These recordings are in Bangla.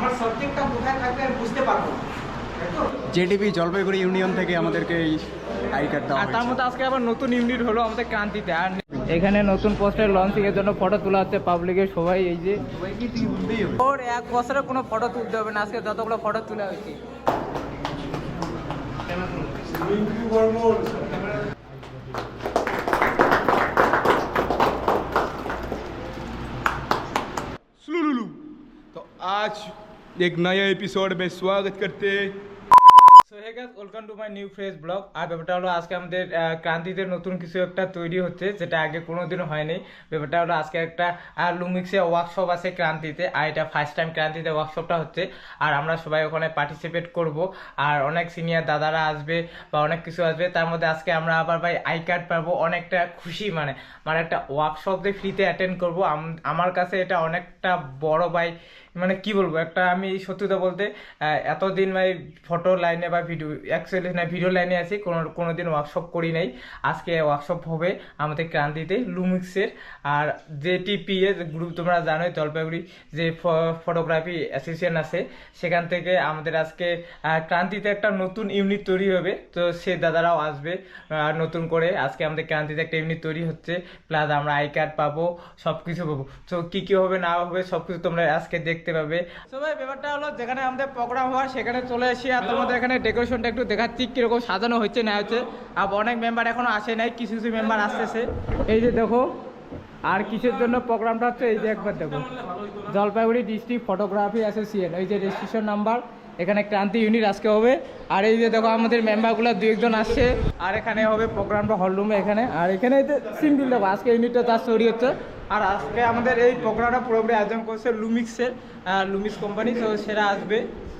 আমার সাবজেক্টটা কোথায় থাকবে আমি বুঝতে পারব না। জেডিপি জলপাইগুড়ি ইউনিয়ন থেকে আমাদেরকে এই আই কার্ড দেওয়া আর তার মধ্যে আজকে আবার নতুন ইউনিট হলো আমাদের ক্রান্তিতে। আর এখানে নতুন পোস্টার লঞ্চিং এর জন্য ফটো তোলা হচ্ছে পাবলিকের সবাই এই যে। ওর এক বছরে কোনো ফটো তুলতে হবে না আজকে যতগুলো ফটো তোলা হয়েছে। एक नए एपिसोड में स्वागत करते हैं so hey guys welcome to my new fresh blog আর ব্যাপারটা হলো আজকে আমাদের আহ, ক্রান্তিতে নতুন কিছু একটা তৈরি হচ্ছে যেটা আগে কোনোদিনও হয়নি ব্যাপারটা হলো আজকে একটা লুমিক্সে ওয়ার্কশপ আছে ক্রান্তিতে আর এটা ফার্স্ট টাইম ক্রান্তিতে ওয়ার্কশপটা হচ্ছে আর আমরা সবাই ওখানে পার্টিসিপেট করব আর অনেক সিনিয়র দাদারা আসবে বা অনেক কিছু আসবে তার মধ্যে আজকে আমরা আবার ভাই আই কার্ড পাবো অনেকটা খুশি মানে মানে একটা ওয়ার্কশপ দিয়ে ফ্রিতে অ্যাটেন্ড করবো আম- আমার কাছে এটা অনেকটা বড় ভাই মানে কি বলব একটা আমি সত্যিটা বলতে এতদিন ভাই ফটো লাইনে বা ভিডিও অ্যাকচুয়ালি না ভিডিও লাইনে আছি কোনো কোনো দিন ওয়ার্কশপ করি নাই। আজকে ওয়ার্কশপ হবে আমাদের ক্রান্তিতে লুমিক্সের আর যে টিপি এর গ্রুপ তোমরা জানোই জলপাইগুড়ি যে ফটোগ্রাফি অ্যাসোসিয়েশন আছে সেখান থেকে আমাদের আজকে ক্রান্তিতে একটা নতুন ইউনিট তৈরি হবে। তো সে দাদারাও আসবে আহ, নতুন করে। আজকে আমাদের ক্রান্তিতে একটা ইউনিট তৈরি হচ্ছে প্লাস আমরা আই কার্ড পাবো সব কিছু পাবো। তো কি কি হবে না হবে সব কিছু তোমরা আজকে দেখতে পাবে। তো ভাই ব্যাপারটা হলো যেখানে আমাদের প্রোগ্রাম হওয়ার সেখানে চলে এসে আর তোমাদের এখানে ডেকোরেশনটা একটু দেখাচ্ছি কীরকম সাজানো হচ্ছে না হচ্ছে আর অনেক মেম্বার এখনও আসে নাই কিছু কিছু মেম্বার আসতেছে। এই যে দেখো আর কিসের জন্য প্রোগ্রামটা হচ্ছে এই যে একবার দেখো। জলপাইগুড়ি ডিস্ট্রিক্ট ফটোগ্রাফি অ্যাসোসিয়েশন এই যে রেজিস্ট্রেশন নাম্বার এখানে ক্রান্তি ইউনিট আজকে হবে। আর এই যে দেখো আমাদের মেম্বারগুলো দু একজন আসছে। আর এখানে হবে প্রোগ্রামটা হলরুমে এখানে। আর এখানে সিম্পল দেখো আজকে ইউনিটটা তার তৈরি হচ্ছে। আর আজকে আমাদের এই প্রোগ্রামটা পুরোপুরি আয়োজন করছে লুমিক্সের লুমিক্স কোম্পানি তো সেরা আসবে।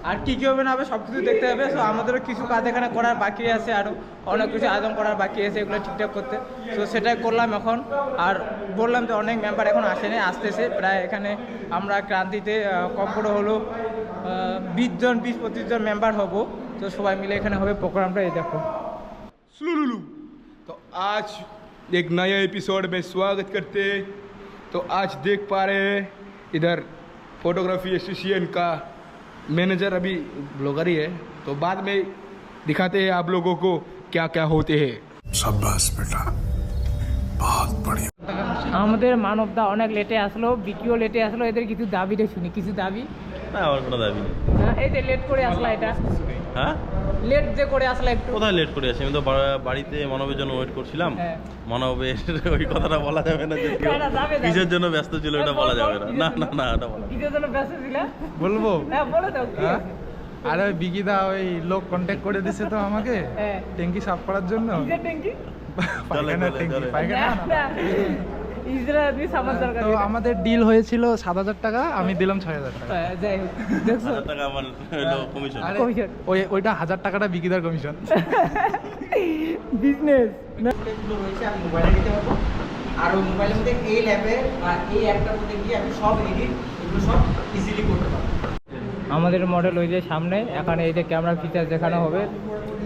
আর কী কী হবে না হবে সব কিছু দেখতে হবে। তো আমাদেরও কিছু কাজ এখানে করার বাকি আছে আরও অনেক কিছু আয়োজন করার বাকি আছে এগুলো ঠিকঠাক করতে। তো সেটাই করলাম এখন। আর বললাম যে অনেক মেম্বার এখন আসেনি, আসতেছে। প্রায় এখানে আমরা ক্রান্তিতে কম করে হলো বিশ জন বিশ পঁচিশ জন মেম্বার হব তো সবাই মিলে এখানে হবে প্রোগ্রামটা এই দেখো सुलुलुलु। तो आज एक नए एपिसोड में स्वागत करते हैं तो आज देख पा रहे हैं इधर फोटोग्राफी एसोसिएशन का मैनेजर अभी ब्लॉगर ही है तो बाद में दिखाते हैं आप लोगों को क्या क्या होते हैं शाबाश बेटा बहुत बढ़िया আমাদের মানবদা অনেক লেটে আসলো বিকিও লেটে আসলো এদের কিছু দাবিটা শুনি কিছু দাবি না আমার কোনো দাবি নেই। হ্যাঁ, এই যে লেট করে আসলা এটা। হ্যাঁ? লেট যে করে আসলা একটু। কোথায় লেট করে আসি? আমি তো বাড়িতে মানবের জন্য ওয়েট করছিলাম। হ্যাঁ। মানবের ওই কথাটা বলা যাবে না। কিসের জন্য ব্যস্ত ছিল এটা বলা যাবে না। না না না এটা বলা কিসের জন্য ব্যস্ত ছিলা? বলব? হ্যাঁ বলে দাও কি? আছে? আরে ওই বিকিদা ওই লোক কন্ট্যাক্ট করে দিছে তো আমাকে। হ্যাঁ। ট্যাঙ্কি সাফ করার জন্য। কিসের ট্যাঙ্কি? পায়খানা ট্যাঙ্কি পায়খানা তো আমাদের ডিল হয়েছিল সাত হাজার টাকা আমি দিলাম ছয় হাজার টাকা। হ্যাঁ, কমিশন। ওই ওইটা হাজার টাকাটা বিকিদার কমিশন বিজনেস আর ওই মোবাইলের মধ্যে এই ল্যাবে বা এই অ্যাপটার মধ্যে গিয়ে আমি সব এডিট এগুলো সব ইজিলি করতে পারব। আমাদের মডেল ওই যে সামনে এখানে এই যে ক্যামেরা ফিচার দেখানো হবে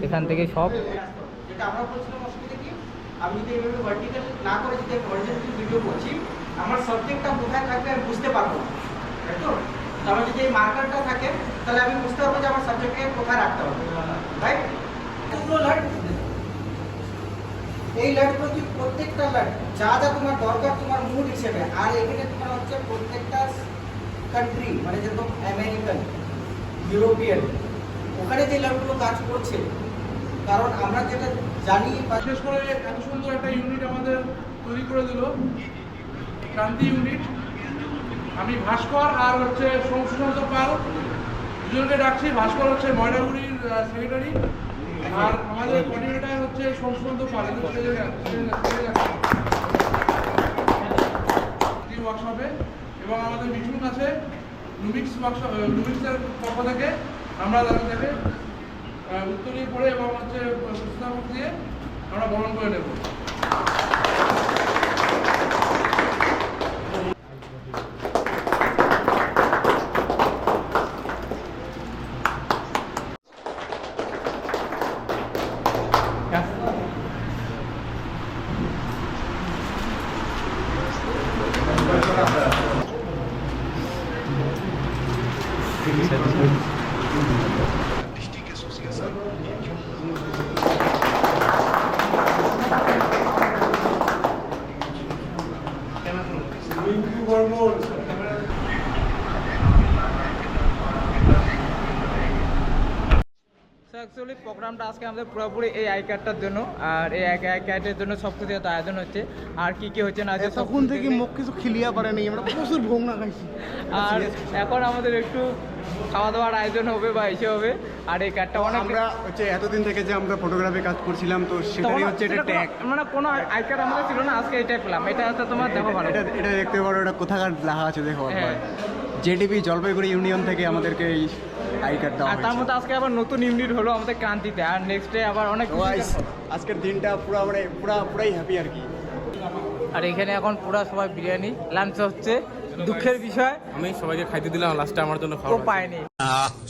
এখান থেকে সব। যেটা আমরা বলছিলাম আমি যদি এইভাবে ভার্টিক্যাল না করে যদি আমি ভিডিও করছি আমার সাবজেক্টটা কোথায় থাকবে আমি বুঝতে পারব তাই তো? আমার যদি এই মার্কারটা থাকে, তাহলে আমি বুঝতে পারব যে আমার সাবজেক্টকে কোথায় রাখতে হবে। রাইট এই লাইটগুলো কি প্রত্যেকটা লাইট যা যা তোমার দরকার তোমার মুড হিসেবে। আর এখানে তোমার হচ্ছে প্রত্যেকটা কান্ট্রি মানে যেরকম আমেরিকান ইউরোপিয়ান ওখানে যে লাইটগুলো কাজ করছে, কারণ আমরা যেটা জানি বিশেষ করে এত সুন্দর একটা ইউনিট আমাদের তৈরি করে দিল, ক্রান্তি ইউনিট আমি ভাস্কর আর হচ্ছে সংশুশান্ত পাল, দুজনকে ডাকছি। ভাস্কর হচ্ছে ময়নাগুড়ির সেক্রেটারি আর আমাদের কোঅর্ডিনেটর হচ্ছে সংশুশান্ত পাল। ওয়ার্কশপে এবং আমাদের মিঠুন আছে লুমিক্স ওয়ার্কশপ লুমিক্সের পক্ষ থেকে। আমরা তাদের উত্তরীয় পড়ে এবং হচ্ছে দিয়ে আমরা বরণ করে নেব। Lord. অ্যাকচুয়ালি প্রোগ্রামটা আজকে আমাদের পুরোপুরি এই আই কার্ডটার জন্য আর এই আই কার্ডের জন্য সব কিছু এত আয়োজন হচ্ছে আর কি কি হচ্ছে না তখন থেকে মুখ কিছু খিলিয়া পারে নাই আমরা প্রচুর ভোগনা খাইছি। আর এখন আমাদের একটু খাওয়া দাওয়ার আয়োজন হবে বা এসে হবে আর এই কার্ডটা অনেক আমরা হচ্ছে এতদিন থেকে যে আমরা ফটোগ্রাফি কাজ করছিলাম তো সেটাই হচ্ছে এটা ট্যাগ মানে কোনো আই কার্ড আমাদের ছিল না আজকে এটাই পেলাম এটা হচ্ছে তোমার দেখো ভালো। এটা এটা দেখতে পারো এটা কোথাকার লেখা আছে দেখো হ্যাঁ। জেডিপি জলপাইগুড়ি ইউনিয়ন থেকে আমাদেরকে এই আই কার্ড দেওয়া আর তার মধ্যে আজকে আবার নতুন ইউনিট হলো আমাদের ক্রান্তিতে। আর নেক্সট ডে আবার অনেক আজকের দিনটা পুরো মানে পুরা পুরাই হ্যাপি আর কি। আর এখানে এখন পুরো সবাই বিরিয়ানি লাঞ্চ হচ্ছে দুঃখের বিষয়। আমি সবাইকে খাইতে দিলাম লাস্টে আমার জন্য খাওয়া পায়নি।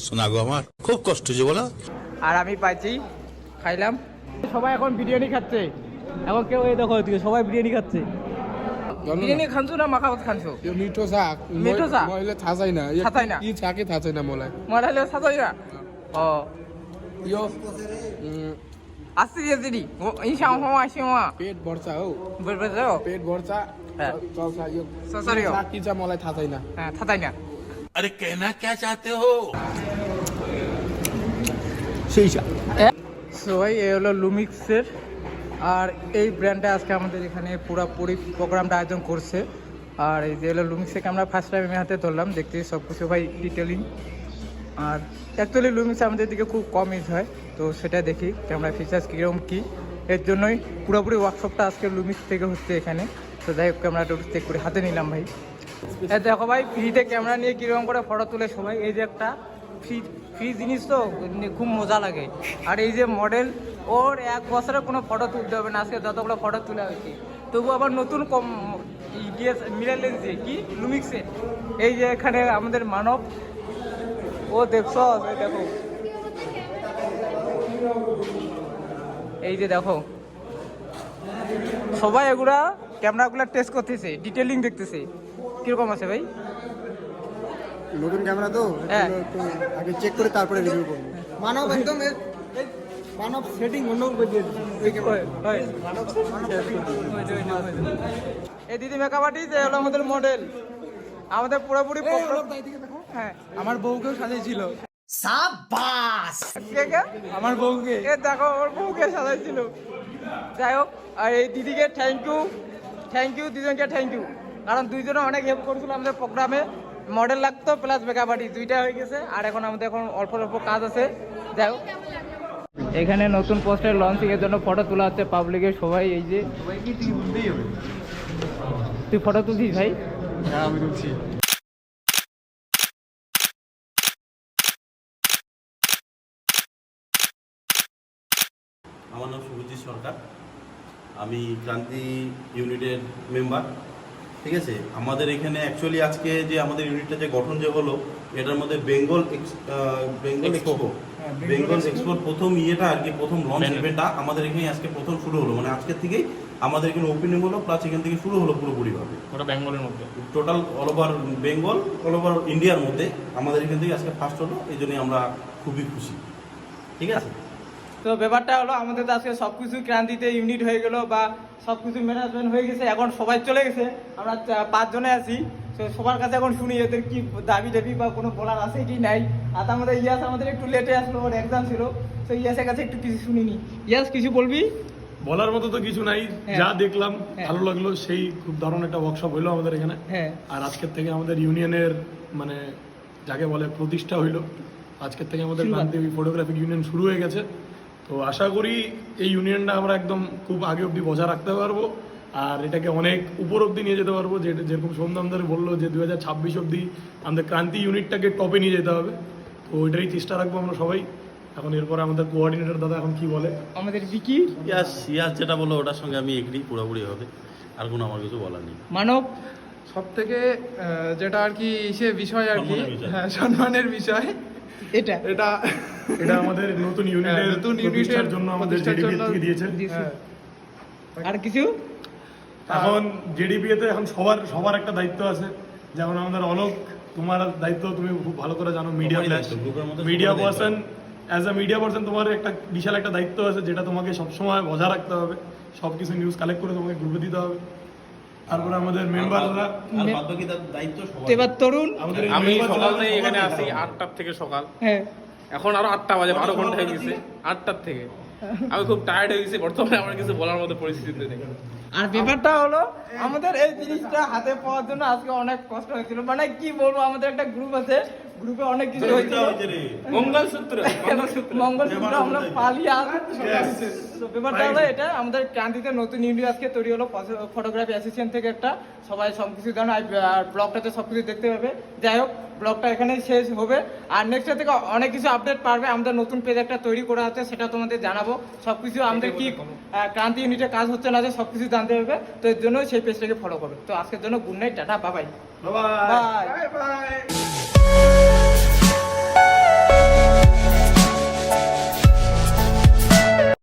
শোনা গো আমার খুব কষ্ট যে বলো। আর আমি পাইছি খাইলাম। সবাই এখন বিরিয়ানি খাচ্ছে। এখন কেউ এই দেখো সবাই বিরিয়ানি খাচ্ছে। বিরিয়ানি খানছো না মাখা ভাত খানছো? মিঠো শাক মিঠো শাক মইলে থাচাই না। থাচাই না? ই শাকে থাচাই না মলাই মলাইলে থাচাই না? হ্যাঁ। ও। ইয়ো আসি আসি ইনশা হওয়া শিওয়া পেট ভরসা ও। পেট ভরসা পেট ভরসা। হ্যাঁ। চলসা ইয়ো। সসরিও শাক কি যা মলাই থাচাই না? হ্যাঁ থাচাই না। আরে কেনা কে চাতে হো? সেই সো এই হলো লুমিক্সের আর এই ব্র্যান্ডটা আজকে আমাদের এখানে পুরোপুরি প্রোগ্রামটা আয়োজন করছে। আর এই যে হলো লুমিক্সকে আমরা ফার্স্ট টাইম আমি হাতে ধরলাম দেখতে সব কিছু ভাই ডিটেলিং আর অ্যাকচুয়ালি লুমিক্স আমাদের দিকে খুব কম ইউজ হয়, তো সেটা দেখি ক্যামেরা ফিচার্স কীরকম কী। এর জন্যই পুরোপুরি ওয়ার্কশপটা আজকে লুমিক্স থেকে হচ্ছে এখানে। তো যাই হোক ক্যামেরাটা চেক করে হাতে নিলাম ভাই। দেখো ভাই ফ্রিতে ক্যামেরা নিয়ে কীরকম করে ফটো তুলে সবাই। এই যে একটা ফ্রি ফ্রি জিনিস তো খুব মজা লাগে। আর এই যে মডেল ওর এক বছরে কোনো ফটো তুলতে হবে না, আজকে যতগুলো ফটো তোলা হয়েছে তবু আবার নতুন কম ডিএস মিরার লেন্স কি? লুমিক্সে এই যে এখানে আমাদের মানব, ও দেখছ? দেখো। এই যে দেখো। সবাই এগুলা ক্যামেরাগুলো টেস্ট করতেছে ডিটেলিং দেখতেছে। কীরকম আছে ভাই? নতুন ক্যামেরা তো হ্যাঁ। একটু আগে চেক করে তারপরে রিভিউ করব। মানব একদম এ- মানব সেটিং অন্য করে দিয়ে দিচ্ছে। এই ক্যামেরা- ওই, ওই। এই দিদি মেকআপ আর্টিস্ট এই হলো আমাদের মডেল আমাদের পুরোপুরি হ্যাঁ। আমার বউকেও সাজিয়েছিল কে কে? আমার বউকে। এ দেখো ওর বউকে সাজাইছিল। যাই হোক আর এই দিদিকে থ্যাংক ইউ থ্যাংক ইউ দুজনকে থ্যাংক ইউ কারণ দুইজনে অনেক হেল্প করেছিল আমাদের প্রোগ্রামে মডেল লাগতো প্লাস আর্টিস্ট দুইটা হয়ে গেছে আর এখন আমাদের এখন অল্প অল্প কাজ আছে। যাই হোক। এখানে নতুন পোস্টার লঞ্চিং এর জন্য ফটো তোলা হচ্ছে পাবলিকের সবাই এই যে। তুই ফটো তুলছিস ভাই? হ্যাঁ আমি বলছি আমার নাম শুভজিৎ সরকার। আমি ক্রান্তি ইউনিটের মেম্বার ঠিক আছে? আমাদের এখানে অ্যাকচুয়ালি আজকে যে আমাদের ইউনিটটা যে গঠন যে হলো এটার মধ্যে বেঙ্গল বেঙ্গল এক্সপো বেঙ্গল এক্সপোর প্রথম ইয়েটা আর কি প্রথম লঞ্চ ইভেন্টটা আমাদের এখানে আজকে প্রথম শুরু হলো। মানে আজকের থেকেই আমাদের এখানে ওপেনিং হলো প্লাস এখান থেকে শুরু হলো পুরোপুরিভাবে। ওটা বেঙ্গলের মধ্যে। Total all over Bengal all over ইন্ডিয়ার মধ্যে আমাদের এখান থেকে আজকে ফার্স্ট হলো এই জন্যই আমরা খুবই খুশি। ঠিক আছে? তো ব্যাপারটা হলো আমাদের তো আজকে সব কিছু ক্রান্তিতে ইউনিট হয়ে গেল বা সব কিছু ম্যানেজমেন্ট হয়ে গেছে এখন সবাই চলে গেছে। আমরা পাঁচজনে আছি। তো সবার কাছে এখন শুনি এদের কি দাবি দাবি বা কোনো বলার আছে কি নাই। আর মধ্যে ইয়াস আমাদের একটু লেটে আসলো ওর এক্সাম ছিল। তো ইয়াসের কাছে একটু কিছু শুনিনি। ইয়াস কিছু বলবি? বলার মতো তো কিছু নাই। হ্যাঁ। যা দেখলাম হ্যাঁ। ভালো লাগল। সেই খুব দারুণ একটা ওয়ার্কশপ হইল আমাদের এখানে। হ্যাঁ। আর আজকের থেকে আমাদের ইউনিয়নের মানে যাকে বলে প্রতিষ্ঠা হইল আজকের থেকে আমাদের। ক্রান্তি ফটোগ্রাফিক ইউনিয়ন শুরু হয়ে গেছে। তো আশা করি এই ইউনিয়নটা আমরা একদম খুব আগে অবধি বজায় রাখতে পারব। আর এটাকে অনেক উপর অবধি নিয়ে যেতে পারব। যে যেরকম সোমদামদার বলল যে দু হাজার ছাব্বিশ অবধি আমাদের ক্রান্তি ইউনিটটাকে টপে নিয়ে যেতে হবে। তো ওইটাই চেষ্টা রাখব আমরা সবাই। এখন এরপরে আমাদের কোঅর্ডিনেটর দাদা এখন কি বলে? আমাদের বিকি ইয়াস ইয়াস যেটা বলল ওটার সঙ্গে আমি এগ্রি পুরোপুরি হবে। আর কোনো আমার কিছু বলার নেই। মানব? সব থেকে যেটা আর কি সে বিষয় আর কি সম্মানের বিষয়। হ্যাঁ সম্মানের বিষয়। এটা। এটা এটা আমাদের নতুন ইউনিটের হ্যাঁ, নতুন ইউনিটের জন্য আমাদের জেডিপি দিয়েছে। হ্যাঁ। আর কিছু? এখন জেডিপিএতে এখন সবার সবার একটা দায়িত্ব আছে। যেমন আমাদের অলোক তোমার দায়িত্ব তুমি খুব ভালো করে জানো media media person as a media person তোমার একটা বিশাল একটা দায়িত্ব আছে যেটা তোমাকে সবসময় বজায় রাখতে হবে। সব কিছু নিউজ কালেক্ট করে তোমাকে গ্রুপে দিতে হবে। তারপরে আমাদের মেম্বাররা এবার তরুণ আমি সকাল থেকে এখানে আসি আটটার থেকে সকাল। হ্যাঁ। এখন আরও আটটা বাজে বারো ঘণ্টা হয়ে গেছে। আটটার থেকে। আমি খুব টায়ার্ড হয়ে গেছি বর্তমানে আমার কিছু বলার মতো পরিস্থিতিতে নেই। আর ব্যাপারটা হলো আমাদের এই জিনিসটা হাতে পাওয়ার জন্য আজকে অনেক কষ্ট হয়েছিল। মানে কি বলব আমাদের একটা গ্রুপ আছে গ্রুপে অনেক কিছু হয়েছিল। মঙ্গলসূত্র। মঙ্গলসূত্র। আমরা পালিয়ে আসছি তো ব্যাপারটা হলো এটা আমাদের ক্রান্তিতে নতুন ইউনিট আজকে তৈরি হলো ফটোগ্রাফি অ্যাসোসিয়েশন থেকে একটা। সবাই সব কিছু জানো আর ব্লগটাতে সব কিছু দেখতে পাবে। যাই হোক ব্লগটা এখানে শেষ হবে। আর নেক্সট থেকে অনেক কিছু আপডেট পারবে। আমাদের নতুন পেজ একটা তৈরি করা আছে সেটা তোমাদের জানাব। সব কিছু আমাদের কি ক্রান্তি ইউনিটে কাজ হচ্ছে না সব কিছু জানতে হবে। তো এর জন্য সেই পেজটাকে ফলো করবে। তো আজকের জন্য good night tata Babai. Bye bye